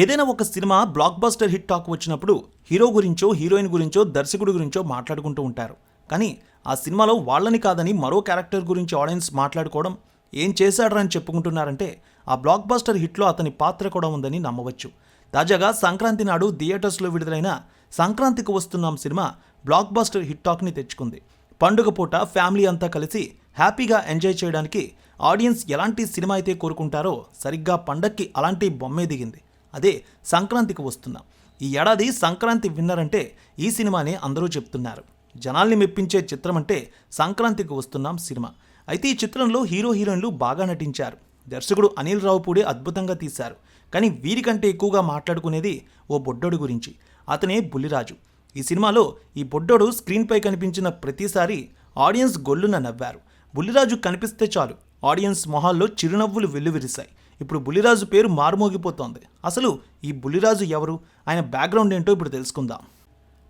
ఏదైనా ఒక cinema blockbuster hit talk వచ్చినప్పుడు హీరో గురించో హీరోయిన్ గురించో దర్శకుడి గురించో మాట్లాడుకుంటూ ఉంటారు. కానీ ఆ సినిమాలో వాళ్ళని కాదని మరో క్యారెక్టర్ గురించి ఆడియన్స్ మాట్లాడుకోవడం ఏం చేశాడరని అని చెప్పుకుంటున్నారంటే ఆ బ్లాక్ బస్టర్ హిట్లో అతని పాత్ర కూడా ఉందని నమ్మవచ్చు. తాజాగా సంక్రాంతి నాడు థియేటర్స్లో విడుదలైన సంక్రాంతికి వస్తున్నాం సినిమా బ్లాక్ బస్టర్ హిట్ టాక్ని తెచ్చుకుంది. పండుగ పూట ఫ్యామిలీ అంతా కలిసి హ్యాపీగా ఎంజాయ్ చేయడానికి ఆడియన్స్ ఎలాంటి సినిమా అయితే కోరుకుంటారో సరిగ్గా పండక్కి అలాంటి బొమ్మే దిగింది. అదే సంక్రాంతికి వస్తున్నాం. ఈ ఏడాది సంక్రాంతి విన్నర్ అంటే ఈ సినిమాని అందరూ చెప్తున్నారు. జనాల్ని మెప్పించే చిత్రం అంటే సంక్రాంతికి వస్తున్నాం సినిమా. అయితే ఈ చిత్రంలో హీరో హీరోయిన్లు బాగా నటించారు. దర్శకుడు అనిల్ రావుపూడి అద్భుతంగా తీశారు. కానీ వీరికంటే ఎక్కువగా మాట్లాడుకునేది ఓ బొడ్డోడు గురించి. అతనే బుల్లిరాజు. ఈ సినిమాలో ఈ బొడ్డోడు స్క్రీన్పై కనిపించిన ప్రతిసారి ఆడియన్స్ గొల్లున నవ్వారు. బుల్లిరాజు కనిపిస్తే చాలు. ఆడియన్స్ మొహాల్లో చిరునవ్వులు వెల్లువిరిశాయి. ఇప్పుడు బుల్లిరాజు పేరు మారుమోగిపోతోంది. అసలు ఈ బుల్లిరాజు ఎవరు? ఆయన బ్యాక్గ్రౌండ్ ఏంటో ఇప్పుడు తెలుసుకుందాం.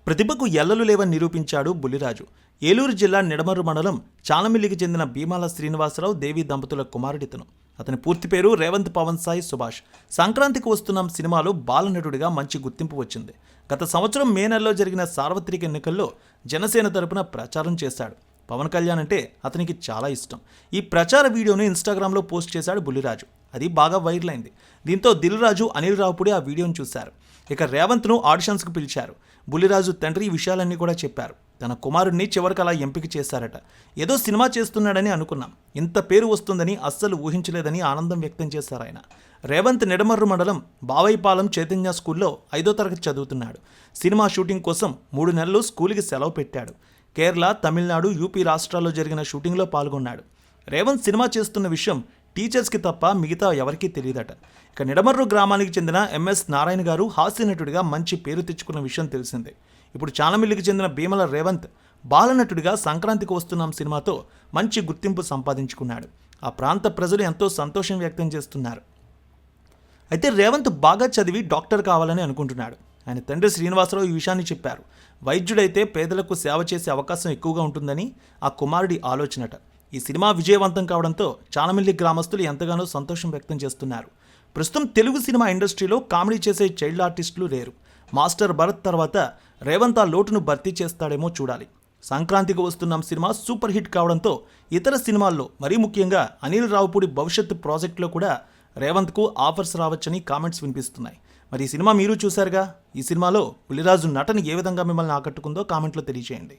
ప్రతిభకు ఎల్లలు లేవని నిరూపించాడు బుల్లిరాజు. ఏలూరు జిల్లా నిడమర్రు మండలం చాలమిల్లికి చెందిన భీమాల శ్రీనివాసరావు దేవి దంపతుల కుమారుడితను. అతని పూర్తి పేరు రేవంత్ పవన్ సాయి సుభాష్. సంక్రాంతికి వస్తున్నాం సినిమాలో బాలనటుడిగా మంచి గుర్తింపు వచ్చింది. గత సంవత్సరం మే నెలలో జరిగిన సార్వత్రిక ఎన్నికల్లో జనసేన తరపున ప్రచారం చేశాడు. పవన్ కళ్యాణ్ అంటే అతనికి చాలా ఇష్టం. ఈ ప్రచార వీడియోను ఇన్స్టాగ్రామ్లో పోస్ట్ చేశాడు బుల్లిరాజు. అది బాగా వైరల్ అయింది. దీంతో దిల్ రాజు అనిల్ రావుపుడి ఆ వీడియోను చూశారు. ఇక రేవంత్ను ఆడిషన్స్కు పిలిచారు. బుల్లిరాజు తండ్రి ఈ విషయాలన్నీ కూడా చెప్పారు. తన కుమారుడిని చివరికి అలా ఎంపిక చేశారట. ఏదో సినిమా చేస్తున్నాడని అనుకున్నాం. ఇంత పేరు వస్తుందని అస్సలు ఊహించలేదని ఆనందం వ్యక్తం చేశారు ఆయన. రేవంత్ నిడమర్రు మండలం బావైపాలెం చైతన్య స్కూల్లో ఐదో తరగతి చదువుతున్నాడు. సినిమా షూటింగ్ కోసం మూడు నెలలు స్కూల్కి సెలవు పెట్టాడు. కేరళ తమిళనాడు యూపీ రాష్ట్రాల్లో జరిగిన షూటింగ్లో పాల్గొన్నాడు. రేవంత్ సినిమా చేస్తున్న విషయం టీచర్స్కి తప్ప మిగతా ఎవరికీ తెలియదట. ఇక నిడమర్రు గ్రామానికి చెందిన ఎంఎస్ నారాయణ గారు హాస్యనటుడిగా మంచి పేరు తెచ్చుకున్న విషయం తెలిసిందే. ఇప్పుడు చానమిల్లికి చెందిన భీమల రేవంత్ బాలనటుడిగా సంక్రాంతికి వస్తున్నాం సినిమాతో మంచి గుర్తింపు సంపాదించుకున్నాడు. ఆ ప్రాంత ప్రజలు ఎంతో సంతోషం వ్యక్తం చేస్తున్నారు. అయితే రేవంత్ బాగా చదివి డాక్టర్ కావాలని అనుకుంటున్నాడు. ఆయన తండ్రి శ్రీనివాసరావు ఈ విషయాన్ని చెప్పారు. వైద్యుడైతే పేదలకు సేవ చేసే అవకాశం ఎక్కువగా ఉంటుందని ఆ కుమారుడి ఆలోచనట. ఈ సినిమా విజయవంతం కావడంతో చానమిల్లి గ్రామస్తులు ఎంతగానో సంతోషం వ్యక్తం చేస్తున్నారు. ప్రస్తుతం తెలుగు సినిమా ఇండస్ట్రీలో కామెడీ చేసే చైల్డ్ ఆర్టిస్టులు లేరు. మాస్టర్ భరత్ తర్వాత రేవంత్ ఆ లోటును భర్తీ చేస్తాడేమో చూడాలి. సంక్రాంతికి వస్తున్న సినిమా సూపర్ హిట్ కావడంతో ఇతర సినిమాల్లో మరీ ముఖ్యంగా అనిల్ రావుపూడి భవిష్యత్తు ప్రాజెక్టులో కూడా రేవంత్కు ఆఫర్స్ రావచ్చని కామెంట్స్ వినిపిస్తున్నాయి. మరి ఈ సినిమా మీరు చూశారుగా? ఈ సినిమాలో పులిరాజు నటన ఏ విధంగా మిమ్మల్ని ఆకట్టుకుందో కామెంట్లో తెలియజేయండి